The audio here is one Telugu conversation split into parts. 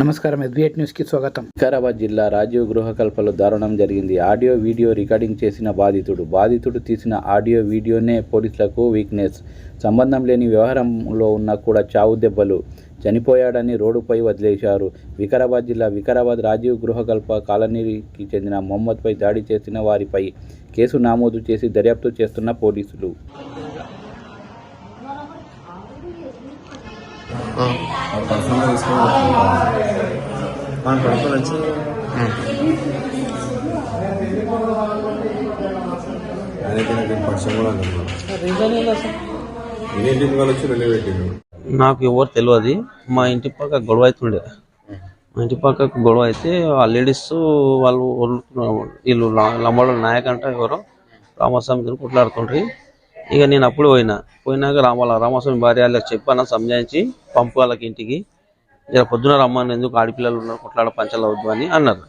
నమస్కారం. ఎస్బీఐ న్యూస్కి స్వాగతం. వికారాబాద్ జిల్లా రాజీవ్ గృహకల్పలో దారుణం జరిగింది. ఆడియో వీడియో రికార్డింగ్ చేసిన బాధితుడు. బాధితుడు తీసిన ఆడియో వీడియోనే పోలీసులకు వీక్నెస్. సంబంధం లేని వ్యవహారంలో ఉన్న కూడా చావు దెబ్బలు. చనిపోయాడని రోడ్డుపై వదిలేశారు. వికారాబాద్ జిల్లా వికారాబాద్ రాజీవ్ గృహకల్ప కాలనీకి చెందిన మొహమ్మద్పై దాడి చేసిన వారిపై కేసు నమోదు చేసి దర్యాప్తు చేస్తున్న పోలీసులు. పర్సనల్గా తీసుకొని మన పడుకొని వచ్చి నాకు ఎవరు తెలియదు. మా ఇంటి పక్క గొడవ అవుతుండే. మా ఇంటి పక్కకు గొడవ అయితే ఆ లేడీస్ వాళ్ళు. వీళ్ళు లంబాడు నాయక్ అంట ఎవరో రామస్వామి కొట్లాడుతుండ్రి. ఇక నేను అప్పుడు పోయినా. పోయినాక రామాల రామస్వామి భార్య వాళ్ళకి చెప్పాను సంజాయించి పంపు వాళ్ళకి ఇంటికి. ఇక పొద్దున రమ్మని ఎందుకు ఆడపిల్లలు ఉన్నారు కొట్లాడ పంచాలవద్దు అని అన్నారు.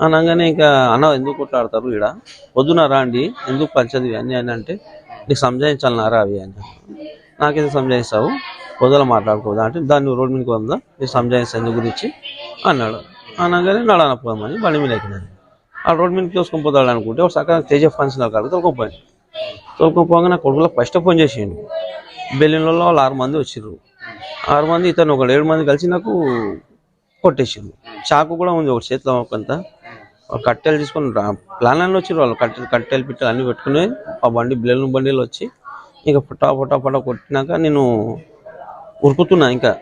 అనగానే ఇంకా అన్న ఎందుకు కొట్లాడతారు ఈడ? పొద్దున రాండి ఎందుకు పంచదు అని అని అంటే నీకు సంజాయించాలన్నారా అవి అని నాకెందుకు సంజాయిస్తావు? పొద్దున మాట్లాడుకోదా? అంటే దాన్ని రోడ్డు మీదకి వద్దా నీకు సంజాయిస్తాను గురించి? అన్నాడు. అనగానే నడనపోదామని బండి మీద ఎక్కినాను. ఆ రోడ్డు మీదకి చూసుకొని పోతాడు అనుకుంటే ఒక సకాలం తేజ ఫంక్షన్ అక్కడికి ఒక పని తోలుకొని నా కొడుకులో ఫస్ట్ ఫోన్ చేసిండు. బెల్లిన్లలో వాళ్ళు ఆరు మంది వచ్చిర్రు. ఆరు మంది ఇతను ఒక ఏడు మంది కలిసి నాకు కొట్టేసిండు. చాకు కూడా ఉంది ఒక చేతిలో కొంత వాళ్ళు కట్టెలు తీసుకొని ప్లాన్లో అన్నీ వచ్చారు వాళ్ళు కట్టెలు కట్టెలు పిట్టలు అన్నీ పెట్టుకుని ఆ బండి బిల్లలు బండిలు వచ్చి ఇక పుట్టా పుట్టా పుట్టా కొట్టినాక నేను ఉరుకుతున్నా ఇంకా.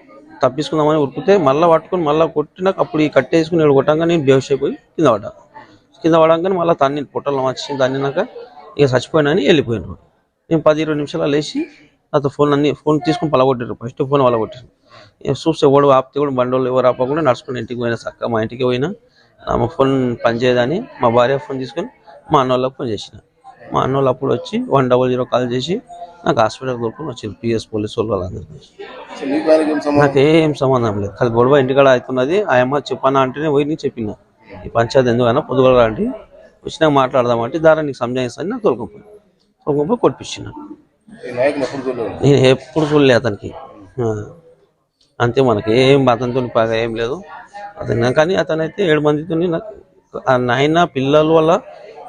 తప్పించుకుందామని ఉరికితే మళ్ళీ పట్టుకొని మళ్ళీ కొట్టినాక అప్పుడు ఈ కట్టేసుకుని ఇక్కడ కొట్టంగా నేను బేహుష్ అయిపోయి కింద పడ్డా. కింద పడంగానే మళ్ళీ తన్ని పుట్టలో వచ్చి తన్నినాక ఇక చచ్చిపోయినా అని వెళ్ళిపోయినారు. నేను పది ఇరవై నిమిషాలు లేచి అతను ఫోన్ అన్ని ఫోన్ తీసుకొని పలగొట్టారు ఫస్ట్ ఫోన్ పలగొట్టారు చూస్తే ఎవడు ఆపితే కూడా బండోళ్ళు ఎవరు ఆపకుండా నడుచుకుని ఇంటికి పోయినా చక్క మా ఇంటికి పోయినా. ఆ మా ఫోన్ పనిచేయదని మా భార్య ఫోన్ తీసుకొని మా అన్న వాళ్ళకి ఫోన్ చేసిన. మా అన్న వాళ్ళు అప్పుడు వచ్చి వన్ డబల్ జీరో కాల్ చేసి నాకు హాస్పిటల్ దొరుకుని వచ్చారు పిఎస్ పోలీస్ వాళ్ళు వాళ్ళందరూ సో మీకు ఆయనకి ఏం సంబంధం? నాకేం సంబంధం లేదు. అది గొడవ ఇంటికాడ అవుతున్నది. ఆయమ్మ చెప్పానా అంటేనే పోయి నీకు చెప్పిన. ఈ పంచాయతీ ఎందుకైనా పొద్దుగల రండి వచ్చినాక మాట్లాడదామంటే దారా నీకు సంజాయిస్తాను నాకు తొలకపోయి తొలకపోయి కొట్టించిన ఈ నాయకుని ఎప్పుడు చూడలేదు. నేను ఎప్పుడు చూడలే అతనికి. అంతే మనకి ఏం అతనితో బాగా ఏం లేదు. అతను కానీ అతను అయితే ఏడు మందితో నాకు ఆ నాయన పిల్లల వల్ల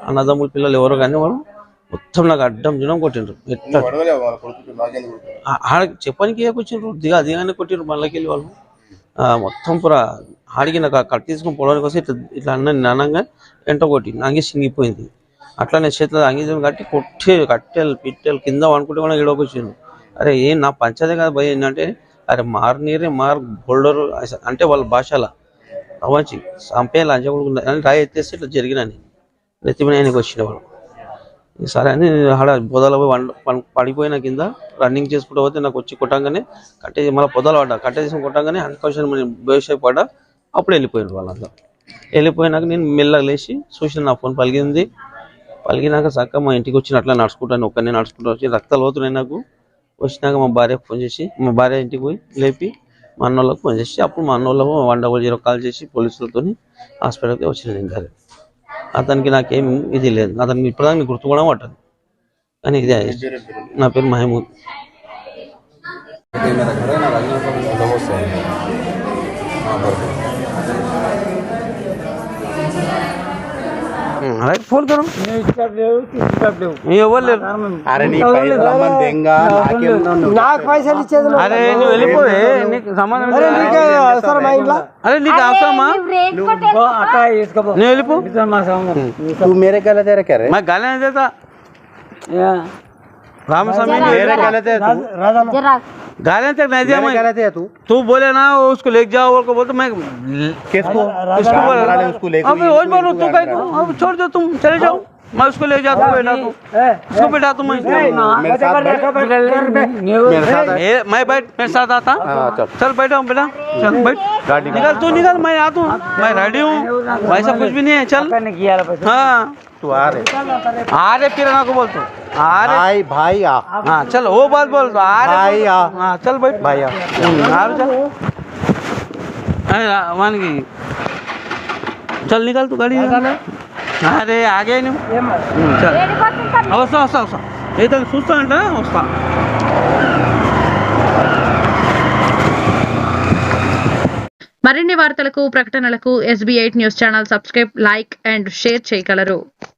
అన్నదమ్ముల పిల్లలు ఎవరో కానీ వాళ్ళు మొత్తం నాకు అడ్డం జనం కొట్టిండ్రు. ఎట్లా? ఆడ చెప్పడానికి ఏ కూర్చుండ్రు దిగా దిగానే కొట్టిర్రు మళ్ళకెళ్ళి వాళ్ళు. మొత్తం పురా ఆడికి నాకు కట్ తీసుకొని పోవడానికి వస్తే ఇట్లా ఇట్లా అన్న నానంగా వెంట కొట్టి అంగి సింగిపోయింది. అట్లా నేను చేతిలో అంగీజం కట్టి కొట్టి కట్టెలు పిట్టెలు కింద అనుకుంటే కూడా ఈడకొచ్చిండు అరే ఏం నా పంచదే కదా భయం ఏంటంటే అరే మార్నీరే మార్ బోల్డర్ అంటే వాళ్ళ భాషల. అవ్వచ్చు చంపే లంచ అని రాయి ఎత్తేస్తే ఇట్లా జరిగినని నెత్తిమీద ఆయనకి వచ్చిన వాళ్ళు. సరే అని ఆడ పొదల పోయి వండ- పడిపోయిన కింద రన్నింగ్ చేసుకుంటూ పోతే నాకు వచ్చి కొట్టంగానే కట్టే మళ్ళీ పొదలు పడ్డా. కట్టే తీసుకుని కొట్టంగానే అన్కాన్షియస్ బేష్ పడ్డా. అప్పుడు వెళ్ళిపోయారు వాళ్ళంతా. వెళ్ళిపోయినాక నేను మెల్లగా లేచి చూసిన నా ఫోన్ పలిగింది. పలిగినాక చక్క మా ఇంటికి వచ్చి అట్లా నడుచుకుంటాను ఒక్కనే నడుచుకుంటా వచ్చి రక్తాలు అవుతున్నాయి నాకు వచ్చినాక మా భార్యకు ఫోన్ చేసి మా భార్య ఇంటికి పోయి లేపి మా అన్నోళ్ళకు ఫోన్ చేసి అప్పుడు మా అన్నోళ్ళకు వన్ డబల్ జీరో కాల్ చేసి పోలీసులతో హాస్పిటల్కి వచ్చిన ఇంకా అతనికి నాకేం ఇది లేదు. అతనికి ఇప్పటిదాకా గుర్తు కూడా పట్టదు. కానీ ఇది నా పేరు మహమూద్. నాకు పైసలు ఇచ్చేది అరే నువ్వు వెళ్ళిపోయి నీకు సంబంధం అరే నీకు అవసరమా? వెళ్ళిపో. మేరే మా గల रामस्वामी तक नहीं दिया मैं तू तू बोले ना उसको ले जाओ और को बोलते मैं किसको? इसको उसको ले अब तू कहीं अब छोड़ दो तुम चले जाओ। मैं उसको ले जाता हूँ बैठा तू। उसको बैठा तू मैं मैं बैठ मेरे साथ आता हाँ, चल। बैठा हूँ बेटा। चल बैठ। निकल तू निकल मैं आता हूँ। मैं रेडी हूँ। भाई सब कुछ भी नहीं है चल। हाँ। तू आ रहे आ रहे फिर को बोल तू। भाई भाई आ। हाँ चल वो बात बोल तो। आ अरे भाई आ। हाँ चल बैठ। भाई आ। चल। मान गई। चल निकल तू गाड़ी निकाल అరే ఆగే వస్తా వస్తా వస్తా. అయితే చూస్తా అంటే వస్తా. మరిన్ని వార్తలకు ప్రకటనలకు SB eight news channel subscribe like and share చేయగలరు.